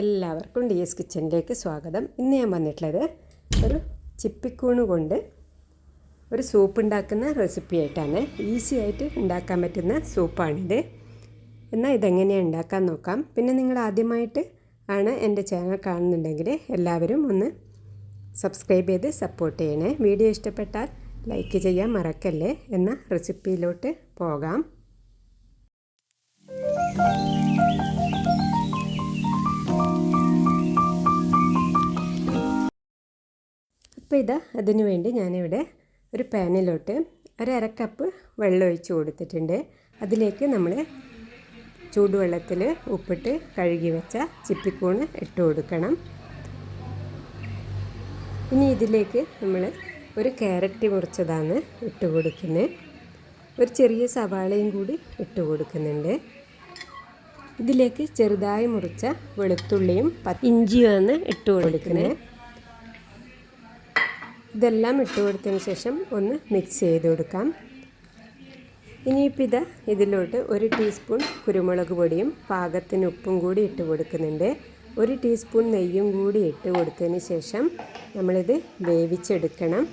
എല്ലാവർക്കും D S കിച്ചണിലേക്ക് സ്വാഗതം. ഇന്ന് ഞാൻ വന്നിട്ടുള്ളത് ഒരു ചിപ്പിക്കൂണ് കൊണ്ട് ഒരു സൂപ്പ് ഉണ്ടാക്കുന്ന റെസിപ്പി ആയിട്ടാണ്. ഈസി ആയിട്ട് ഉണ്ടാക്കാൻ പറ്റുന്ന സൂപ്പാണിത്. എന്നാൽ ഇതെങ്ങനെയാണ് ഉണ്ടാക്കാൻ നോക്കാം. പിന്നെ നിങ്ങൾ ആദ്യമായിട്ട് ആണ് എന്റെ ചാനൽ കാണുന്നുണ്ടെങ്കിൽ എല്ലാവരും ഒന്ന് സബ്സ്ക്രൈബ് ചെയ്ത് സപ്പോർട്ട് ചെയ്യണേ. വീഡിയോ ഇഷ്ടപ്പെട്ടാൽ ലൈക്ക് ചെയ്യാൻ മറക്കല്ലേ. എന്ന റെസിപ്പിയിലോട്ട് പോകാം. അപ്പോൾ ഇതാ അതിനു വേണ്ടി ഞാനിവിടെ ഒരു പാനിലോട്ട് ഒരര കപ്പ് വെള്ളം ഒഴിച്ച് കൊടുത്തിട്ടുണ്ട്. അതിലേക്ക് നമ്മൾ ചൂടുവെള്ളത്തിൽ ഉപ്പിട്ട് കഴുകി വെച്ച ചിപ്പിക്കൂണ് ഇട്ട് കൊടുക്കണം. ഇനി ഇതിലേക്ക് നമ്മൾ ഒരു ക്യാരറ്റ് മുറിച്ചതാണ് ഇട്ട് കൊടുക്കുന്നത്. ഒരു ചെറിയ സവാളയും കൂടി ഇട്ട് കൊടുക്കുന്നുണ്ട്. ഇതിലേക്ക് ചെറുതായി മുറിച്ച വെളുത്തുള്ളിയും ഇഞ്ചിയുമാണ് ഇട്ട് കൊടുക്കുന്നത്. ഇതെല്ലാം ഇട്ട് കൊടുത്തതിന് ശേഷം ഒന്ന് മിക്സ് ചെയ്ത് കൊടുക്കാം. ഇനിയിപ്പോൾ ഇത് ഇതിലോട്ട് ഒരു ടീസ്പൂൺ കുരുമുളക് പൊടിയും പാകത്തിന് ഉപ്പും കൂടി ഇട്ട് കൊടുക്കുന്നുണ്ട്. ഒരു ടീസ്പൂൺ നെയ്യും കൂടി ഇട്ട് കൊടുത്തതിന് ശേഷം നമ്മളിത് വേവിച്ചെടുക്കണം.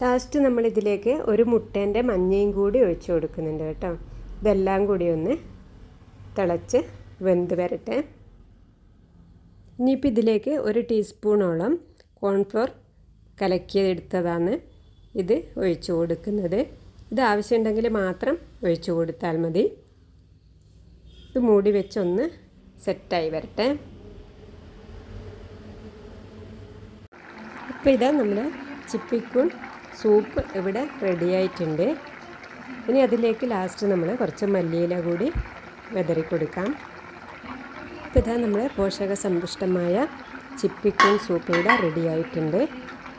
ലാസ്റ്റ് നമ്മളിതിലേക്ക് ഒരു മുട്ടേന്റെ മഞ്ഞയും കൂടി ഒഴിച്ചു കൊടുക്കുന്നുണ്ട് കേട്ടോ. ഇതെല്ലാം കൂടി ഒന്ന് തിളച്ച് വെന്ത് വരട്ടെ. ഇനിയിപ്പോൾ ഇതിലേക്ക് ഒരു ടീസ്പൂണോളം കോൺഫ്ലോർ കലക്കിയെടുത്തതാണ് ഇത് ഒഴിച്ചു കൊടുക്കുന്നത്. ഇത് ആവശ്യമുണ്ടെങ്കിൽ മാത്രം ഒഴിച്ചു കൊടുത്താൽ മതി. ഇത് മൂടി വെച്ചൊന്ന് സെറ്റായി വരട്ടെ. ഇപ്പോൾ ഇതാ നമ്മൾ ചിപ്പിക്കൂൺ സൂപ്പ് ഇവിടെ റെഡി ആയിട്ടുണ്ട്. ഇനി അതിലേക്ക് ലാസ്റ്റ് നമ്മൾ കുറച്ച് മല്ലിയില കൂടി വെതറി കൊടുക്കാം. ഇപ്പോൾ ഇതാ നമ്മൾ പോഷക സമ്പുഷ്ടമായ ചിപ്പിക്കൻ സൂപ്പ് ഇവിടെ റെഡി ആയിട്ടുണ്ട്.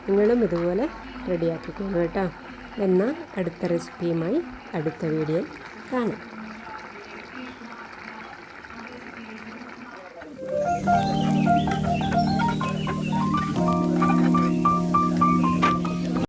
നിങ്ങളും ഇതുപോലെ റെഡിയാക്കിക്കോളൂ കേട്ടോ. എന്നാൽ അടുത്ത റെസിപ്പിയുമായി അടുത്ത വീഡിയോയിൽ കാണാം.